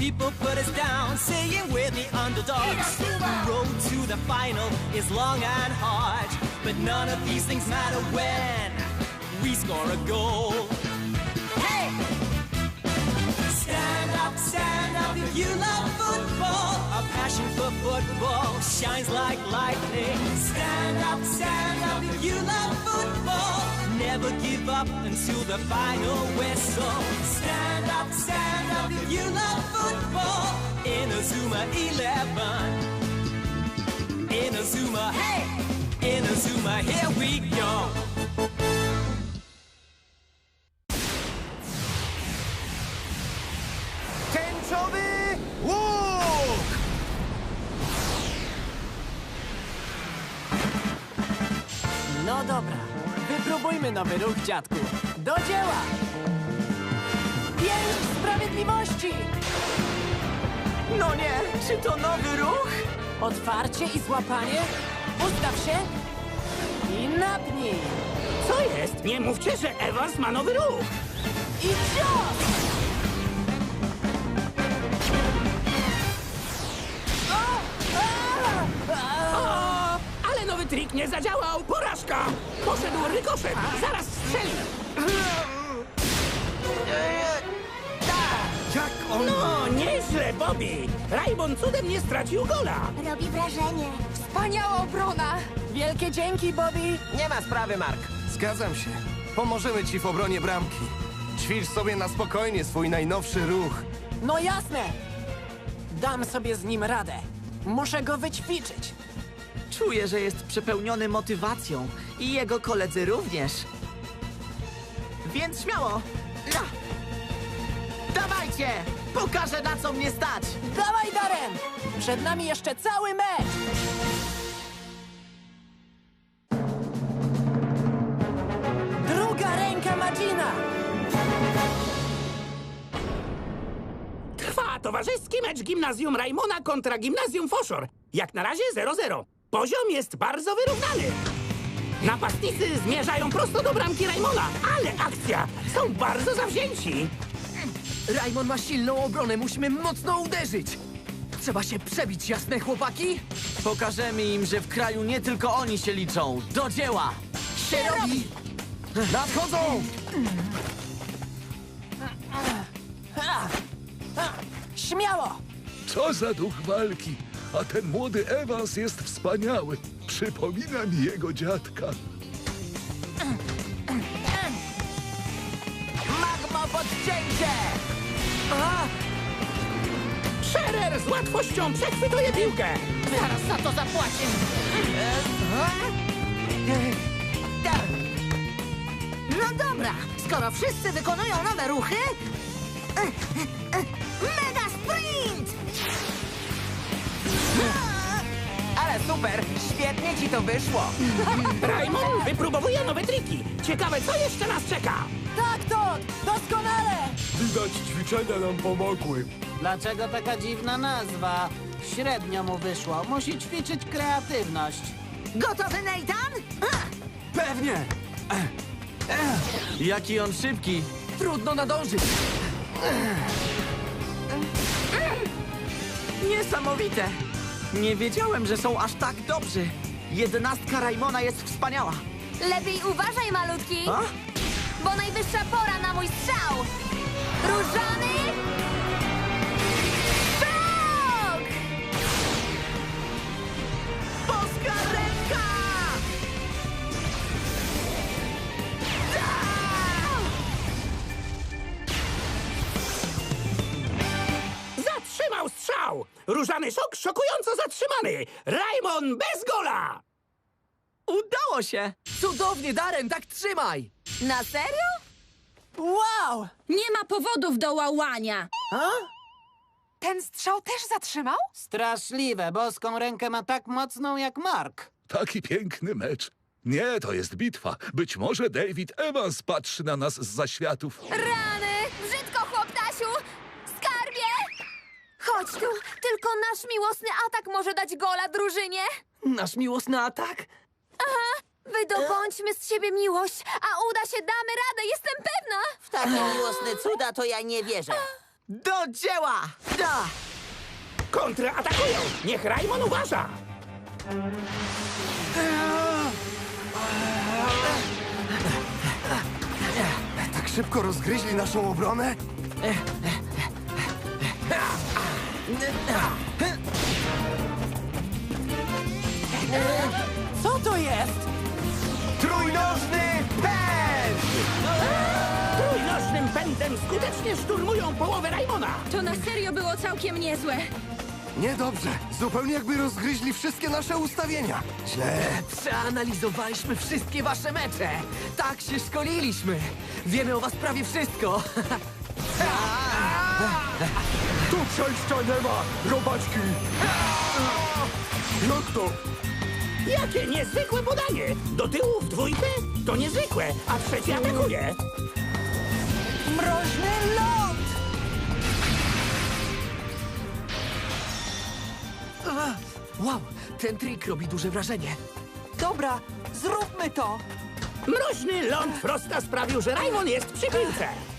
People put us down, saying we're the underdogs. The road to the final is long and hard, but none of these things matter when we score a goal. Hey! Stand up, stand up if you love football. Our passion for football shines like lightning. Stand up, stand up if you love football. Never give up until the final whistle. Stand up, stand up if you love football. In a Zuma 11. In a Zuma, hey! In a Zuma, here we go. Wypróbujmy nowy ruch, dziadku. Do dzieła! Pięć sprawiedliwości! No nie, czy to nowy ruch? Otwarcie i złapanie. Ustaw się i napnij. Co jest? Nie mówcie, że Evans ma nowy ruch! I cios! Trik nie zadziałał! Porażka! Poszedł rykoszet! Zaraz strzeli! Jak on... No, nieźle, Bobby! Rajbon cudem nie stracił gola! robi wrażenie. Wspaniała obrona! Wielkie dzięki, Bobby. Nie ma sprawy, Mark. Zgadzam się. Pomożemy ci w obronie bramki. Ćwicz sobie na spokojnie swój najnowszy ruch. No jasne. Dam sobie z nim radę. Muszę go wyćwiczyć. Czuję, że jest przepełniony motywacją i jego koledzy również. Więc śmiało! Ja. Dawajcie! Pokażę na co mnie stać! Dawaj, Darren! Przed nami jeszcze cały mecz! Druga ręka Magina! Trwa towarzyski mecz Gimnazjum Rajmona kontra Gimnazjum Foszor. Jak na razie 0-0. Poziom jest bardzo wyrównany. Napastnicy zmierzają prosto do bramki Rajmona, ale akcja! Są bardzo zawzięci. Rajmon ma silną obronę, musimy mocno uderzyć! Trzeba się przebić, jasne chłopaki? Pokażemy im, że w kraju nie tylko oni się liczą. Do dzieła! Się robi! Nadchodzą! Śmiało! Co za duch walki! A ten młody Evans jest wspaniały. Przypomina mi jego dziadka. Magma podcięcie! Scherer z łatwością przechwytuje piłkę. Zaraz za to zapłacię! No dobra, skoro wszyscy wykonują nowe ruchy... e, e, e, Mega sprint! Ale super! Świetnie ci to wyszło! Rajmon wypróbowuje nowe triki. Ciekawe, co jeszcze nas czeka. Tak, Todd! Doskonale! Widać ćwiczenia nam pomogły. Dlaczego taka dziwna nazwa? Średnio mu wyszło. Musi ćwiczyć kreatywność. Gotowy, Nathan? Pewnie! Jaki on szybki! Trudno nadążyć! Niesamowite! Nie wiedziałem, że są aż tak dobrzy. Jedenastka Rajmona jest wspaniała. Lepiej uważaj, malutki, A? bo najwyższa pora na mój strzał! Różany... Różany szok szokująco zatrzymany. Rajmon bez gola. Udało się! Cudownie, Darren, tak trzymaj! Na serio? Wow! Nie ma powodów do łałania! A? Ten strzał też zatrzymał? Straszliwe, boską rękę ma tak mocną jak Mark. Taki piękny mecz. Nie, to jest bitwa. Być może David Evans patrzy na nas z zaświatów. Rany! Chodź tu, tylko nasz miłosny atak może dać gola drużynie. Nasz miłosny atak? Wydobądźmy z siebie miłość, a uda się, damy radę, jestem pewna! W takie miłosne cuda to ja nie wierzę. Do dzieła! Da! Kontratakują! Niech Raymond uważa! Tak szybko rozgryźli naszą obronę? Co to jest? Trójnożny pęd! Trójnożnym pędem skutecznie szturmują połowę Raymona! To na serio było całkiem niezłe. Niedobrze. Zupełnie jakby rozgryźli wszystkie nasze ustawienia. Źle. Przeanalizowaliśmy wszystkie wasze mecze. Tak się szkoliliśmy. Wiemy o was prawie wszystko. Tu przejścia nie ma! Robaczki! Jak to? Jakie niezwykłe podanie! Do tyłu w dwójkę? To niezwykłe, a trzeci atakuje! Mroźny ląd! Wow, ten trik robi duże wrażenie. Dobra, zróbmy to! Mroźny ląd Frosta sprawił, że Raymond jest przy piłce!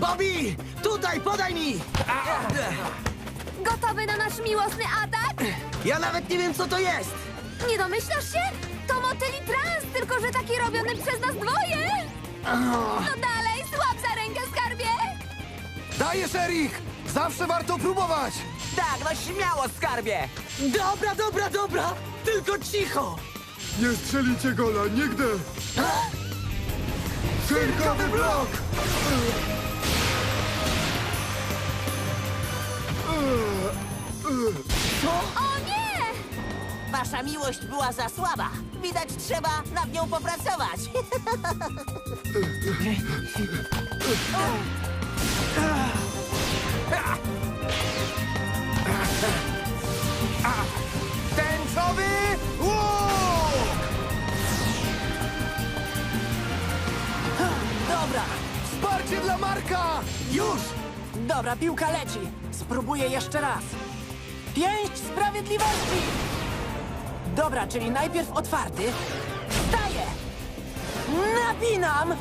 Bobby! Tutaj, podaj mi! Gotowy na nasz miłosny atak? Ja nawet nie wiem, co to jest! Nie domyślasz się? To motyli trans, tylko że taki robiony przez nas dwoje! No dalej, złap za rękę, skarbie! Dajesz, Erik! Zawsze warto próbować! Tak, no śmiało, skarbie! Dobra, dobra, dobra! Tylko cicho! Nie strzelicie gola nigdy! Cyrkowy blok! O nie! Wasza miłość była za słaba. Widać, trzeba nad nią popracować. Dobra, piłka leci. Spróbuję jeszcze raz. Pięść sprawiedliwości! Dobra, czyli najpierw otwarty. Staję! Napinam!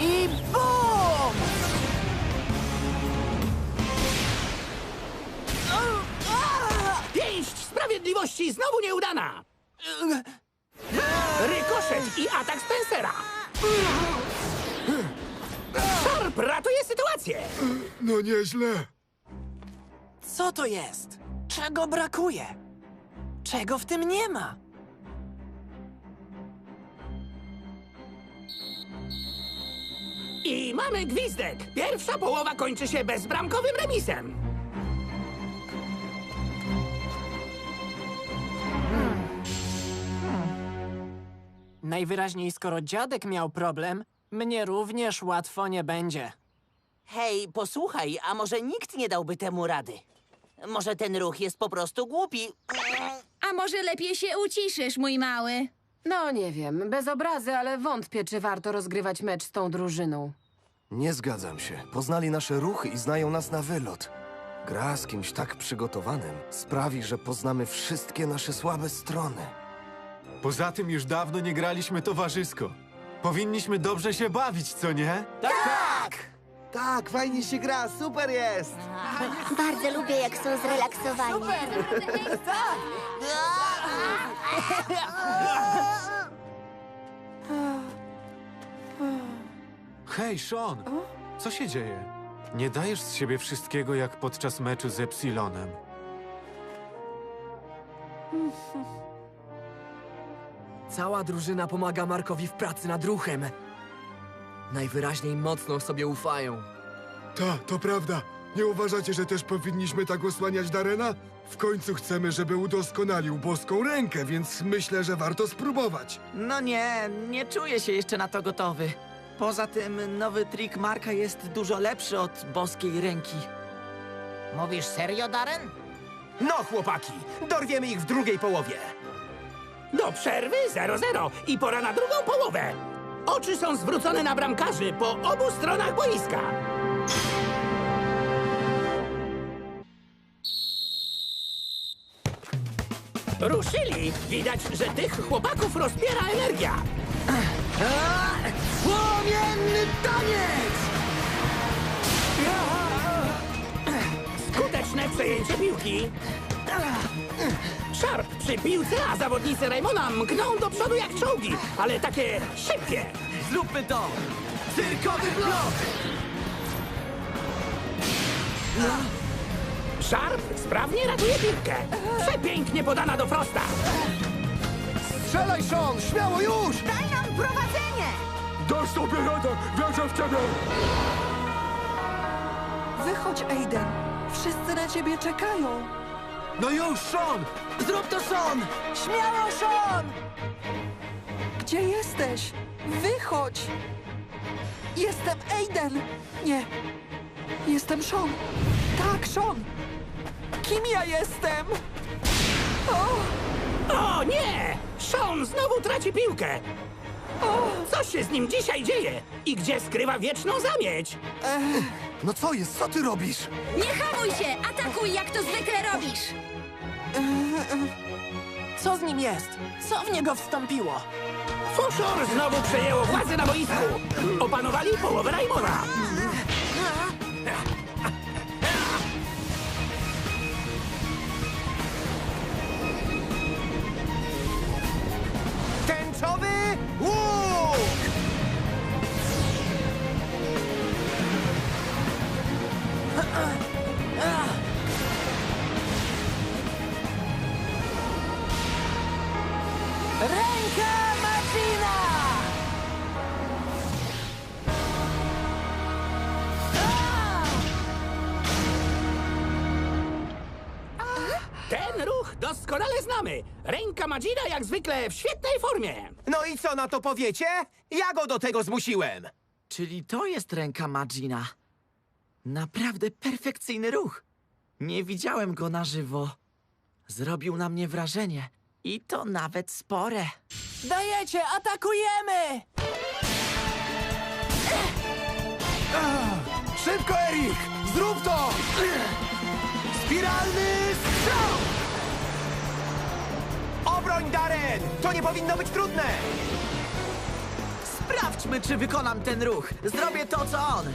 I bum! Pięść sprawiedliwości znowu nieudana! Rykoszet i atak Spencera! No nieźle. Co to jest? Czego brakuje? Czego w tym nie ma? I mamy gwizdek! Pierwsza połowa kończy się bezbramkowym remisem! Najwyraźniej, skoro dziadek miał problem, mnie również łatwo nie będzie. Hej, posłuchaj, a może nikt nie dałby temu rady? Może ten ruch jest po prostu głupi? A może lepiej się uciszysz, mój mały? No nie wiem, bez obrazy, ale wątpię, czy warto rozgrywać mecz z tą drużyną. Nie zgadzam się. Poznali nasze ruchy i znają nas na wylot. Gra z kimś tak przygotowanym sprawi, że poznamy wszystkie nasze słabe strony. Poza tym już dawno nie graliśmy towarzysko. Powinniśmy dobrze się bawić, co nie? Tak, fajnie się gra, super jest! Bardzo lubię, jak są zrelaksowani. Hej, Sean! Co się dzieje? Nie dajesz z siebie wszystkiego jak podczas meczu z Epsilonem. Cała drużyna pomaga Markowi w pracy nad ruchem. Najwyraźniej mocno sobie ufają. Ta, to prawda. Nie uważacie, że też powinniśmy tak osłaniać Darena? W końcu chcemy, żeby udoskonalił boską rękę, więc myślę, że warto spróbować. No nie, nie czuję się jeszcze na to gotowy. Poza tym nowy trik Marka jest dużo lepszy od boskiej ręki. Mówisz serio, Darren? No, chłopaki, dorwiemy ich w drugiej połowie. Do przerwy 0-0 i pora na drugą połowę. Oczy są zwrócone na bramkarzy po obu stronach boiska. Ruszyli! Widać, że tych chłopaków rozpiera energia. Płomienny taniec! Skuteczne przejęcie piłki. Sharp przy piłce, a zawodnicy Raymona mkną do przodu jak czołgi, ale takie szybkie. Zróbmy to! Cyrkowy blok! Sharp sprawnie ratuje piłkę. Przepięknie podana do Frosta. Strzelaj, Sean! Śmiało już! Daj nam prowadzenie! Dasz sobie radę! Wierzę w ciebie! Wychodź, Aiden. Wszyscy na ciebie czekają. No już, Sean! Zrób to, Sean! Śmiało, Sean! Gdzie jesteś? Wychodź! Jestem Aiden! Nie. Jestem Sean. Tak, Sean. Kim ja jestem? O! O nie! Sean znowu traci piłkę. Co się z nim dzisiaj dzieje? I gdzie skrywa wieczną zamieć? No co jest? Co ty robisz? Nie hamuj się! Atakuj, jak to zwykle robisz! Co z nim jest? Co w niego wstąpiło? Foszor znowu przejęło władzę na boisku. Opanowali połowę Raymona. Doskonale znamy. Ręka Madzina jak zwykle w świetnej formie. No i co na to powiecie? Ja go do tego zmusiłem. Czyli to jest ręka Magina. Naprawdę perfekcyjny ruch. Nie widziałem go na żywo. Zrobił na mnie wrażenie. I to nawet spore. Dajecie, atakujemy! Szybko, Erik! Zrób to! Spiralny strzał! Obroń, Darren! To nie powinno być trudne! Sprawdźmy, czy wykonam ten ruch. Zrobię to, co on.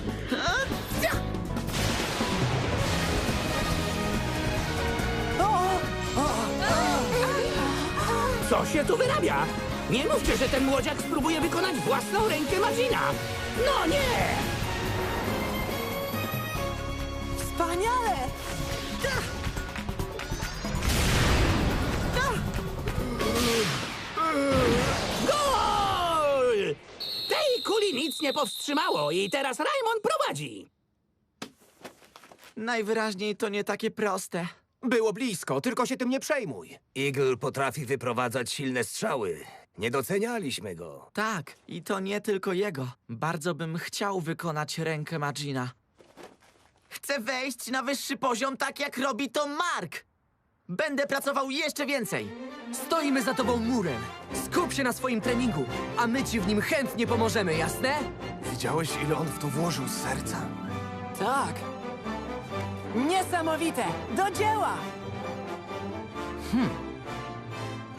Co się tu wyrabia? Nie mówcie, że ten młodziak spróbuje wykonać własną rękę Madzina. No nie! Wspaniale! Kuli nic nie powstrzymało i teraz Raymond prowadzi. Najwyraźniej to nie takie proste. Było blisko, tylko się tym nie przejmuj. Eagle potrafi wyprowadzać silne strzały. Nie docenialiśmy go. Tak, i to nie tylko jego. Bardzo bym chciał wykonać rękę Magina. Chcę wejść na wyższy poziom, tak jak robi to Mark. Będę pracował jeszcze więcej. Stoimy za tobą murem. Skup się na swoim treningu, a my ci w nim chętnie pomożemy, jasne? Widziałeś, ile on w to włożył z serca? Tak. Niesamowite! Do dzieła!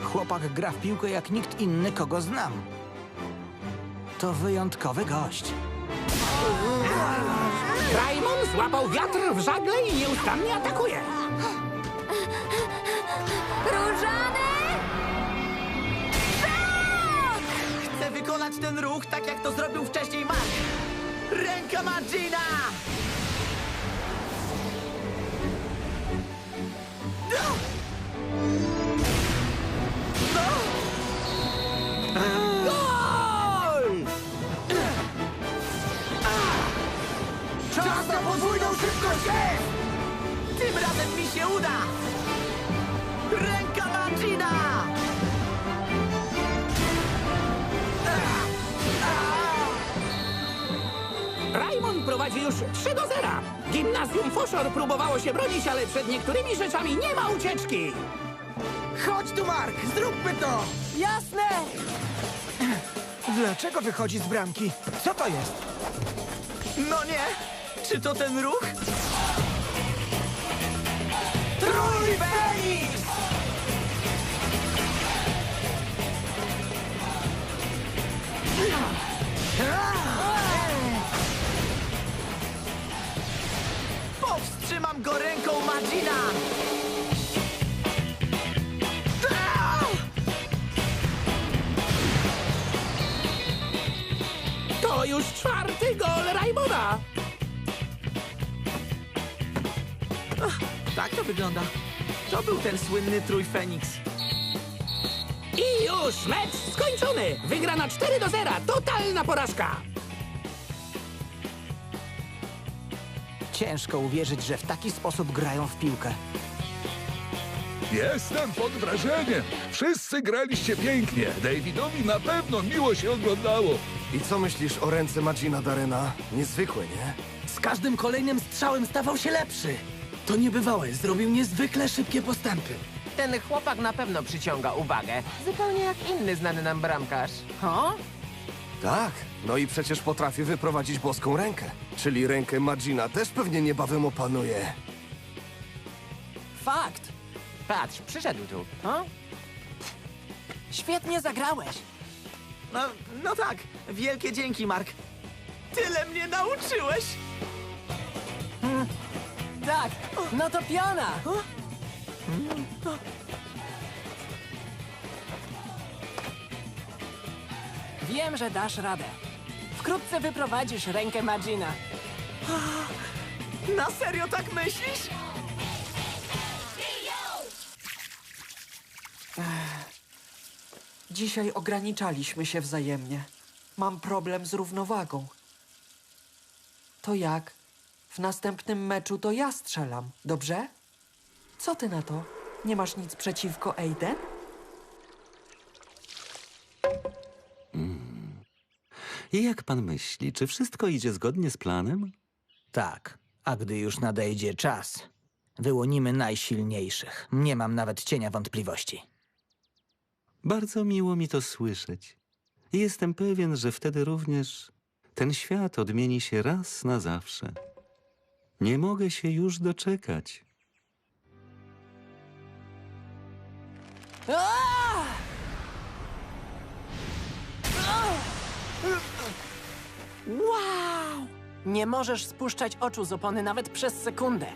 Chłopak gra w piłkę jak nikt inny, kogo znam. To wyjątkowy gość. Raymond złapał wiatr w żagle i nieustannie atakuje. Różany! Chcę wykonać ten ruch tak, jak to zrobił wcześniej Mark. Ręka Magina! Gol! Czas na podwójną szybkość! Tym razem mi się uda! Ręka Magina! Raymond prowadzi już 3 do 0. Gimnazjum Foszor próbowało się bronić, ale przed niektórymi rzeczami nie ma ucieczki. Chodź tu, Mark! Zróbmy to! Jasne! Dlaczego wychodzi z bramki? Co to jest? No nie! Czy to ten ruch? Trój Powstrzymam go ręką Magina! To już czwarty gol Raymona. Tak to wygląda. To był ten słynny trój Feniks. I już mecz skończony. Wygrana 4 do 0. Totalna porażka. Ciężko uwierzyć, że w taki sposób grają w piłkę. Jestem pod wrażeniem. Wszyscy graliście pięknie. Davidowi na pewno miło się oglądało. I co myślisz o ręce Magina Darena? Niezwykłe, nie? Z każdym kolejnym strzałem stawał się lepszy. To niebywałe, zrobił niezwykle szybkie postępy. Ten chłopak na pewno przyciąga uwagę. Zupełnie jak inny znany nam bramkarz. O? Tak, no i przecież potrafi wyprowadzić boską rękę. Czyli rękę Magina też pewnie niebawem opanuje. Fakt. Patrz, przyszedł tu. O? Świetnie zagrałeś. No, no tak. Wielkie dzięki, Mark. Tyle mnie nauczyłeś! Tak, no to piona. Wiem, że dasz radę. Wkrótce wyprowadzisz rękę Magina. Na serio tak myślisz? Dzisiaj ograniczaliśmy się wzajemnie. Mam problem z równowagą. To jak? W następnym meczu to ja strzelam, dobrze? Co ty na to? Nie masz nic przeciwko Aiden? I jak pan myśli, czy wszystko idzie zgodnie z planem? Tak, a gdy już nadejdzie czas, wyłonimy najsilniejszych. Nie mam nawet cienia wątpliwości. Bardzo miło mi to słyszeć. I jestem pewien, że wtedy również ten świat odmieni się raz na zawsze. Nie mogę się już doczekać. Wow! Nie możesz spuszczać oczu z opony nawet przez sekundę.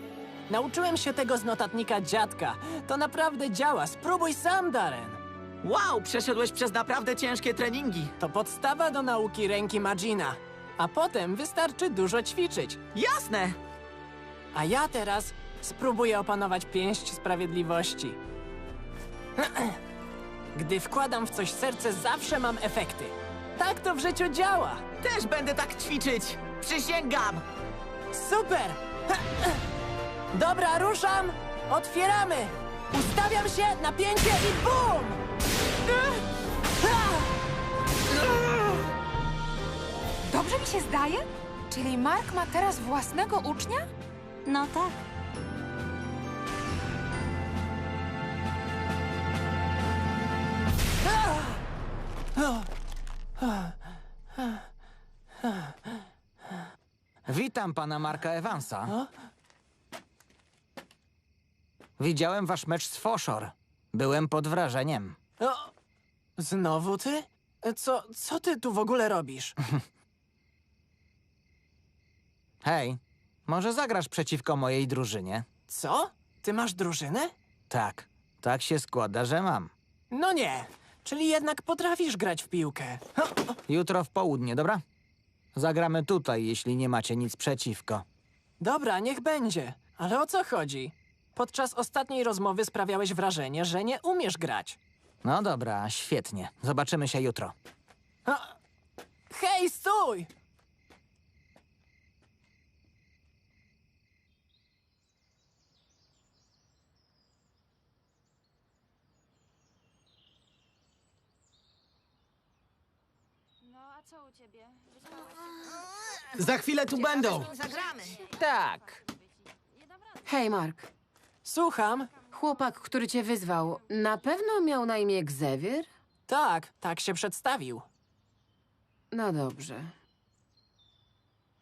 Nauczyłem się tego z notatnika dziadka. To naprawdę działa. Spróbuj sam, Darren. Wow, przeszedłeś przez naprawdę ciężkie treningi. To podstawa do nauki ręki Magina. A potem wystarczy dużo ćwiczyć. Jasne! A ja teraz spróbuję opanować pięść sprawiedliwości. Gdy wkładam w coś serce, zawsze mam efekty. Tak to w życiu działa. Też będę tak ćwiczyć. Przysięgam! Super! Dobra, ruszam! Otwieramy! Ustawiam się, napięcie i bum! Dobrze mi się zdaje? Czyli Mark ma teraz własnego ucznia? No tak. Witam pana Marka Evansa. Widziałem wasz mecz z Foshor. Byłem pod wrażeniem. O, znowu ty? Co, co ty tu w ogóle robisz? Hej, może zagrasz przeciwko mojej drużynie? Co? Ty masz drużynę? Tak, tak się składa, że mam. No nie, czyli jednak potrafisz grać w piłkę. Jutro w południe, dobra? Zagramy tutaj, jeśli nie macie nic przeciwko. Dobra, niech będzie. Ale o co chodzi? Podczas ostatniej rozmowy sprawiałeś wrażenie, że nie umiesz grać. No dobra, świetnie. Zobaczymy się jutro. Hej, stój! No, a co u ciebie? Wyspałeś się? Za chwilę tu będą. Zagramy. Tak. Hej, Mark. Słucham. Chłopak, który cię wyzwał, na pewno miał na imię Xavier? Tak, tak się przedstawił. No dobrze.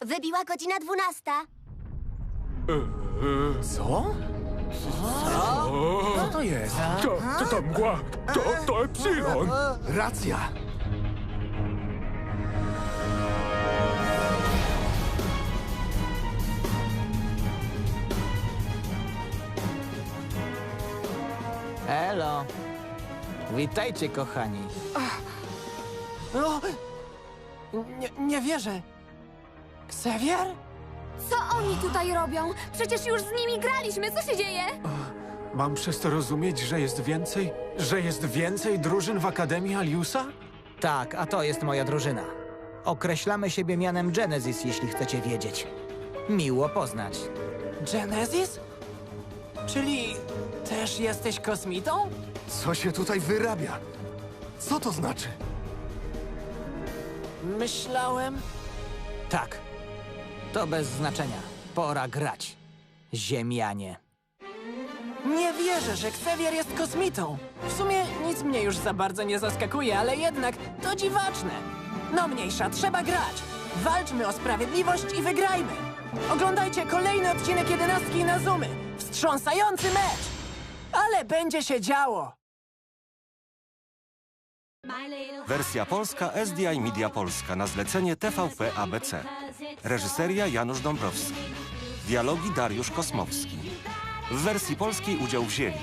Wybiła godzina dwunasta. Co? Co to jest? To, to, to mgła. To, to Epsilon. Racja. Elo. Witajcie, kochani. O! Nie, nie wierzę. Xavier? Co oni tutaj robią? Przecież już z nimi graliśmy. Co się dzieje? Mam przez to rozumieć, że jest więcej, że jest więcej drużyn w Akademii Aliusa? Tak, a to jest moja drużyna. Określamy siebie mianem Genesis, jeśli chcecie wiedzieć. Miło poznać. Genesis? Czyli też jesteś kosmitą? Co się tutaj wyrabia? Co to znaczy? Myślałem. Tak. To bez znaczenia. Pora grać. Ziemianie. Nie wierzę, że Xavier jest kosmitą. W sumie nic mnie już za bardzo nie zaskakuje, ale jednak to dziwaczne. No mniejsza, trzeba grać. Walczmy o sprawiedliwość i wygrajmy. Oglądajcie kolejny odcinek jedenastki na Zoomy. Wstrząsający mecz! Ale będzie się działo. Wersja polska SDI Media Polska na zlecenie TVP ABC. Reżyseria Janusz Dąbrowski. Dialogi Dariusz Kosmowski. W wersji polskiej udział wzięli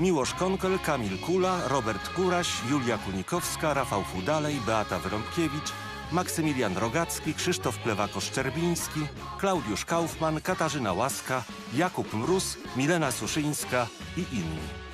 Miłosz Konkel, Kamil Kula, Robert Kuraś, Julia Kunikowska, Rafał Fudalej, Beata Wyrąbkiewicz, Maksymilian Rogacki, Krzysztof Plewako-Szczerbiński, Klaudiusz Kaufman, Katarzyna Łaska, Jakub Mróz, Milena Suszyńska i inni.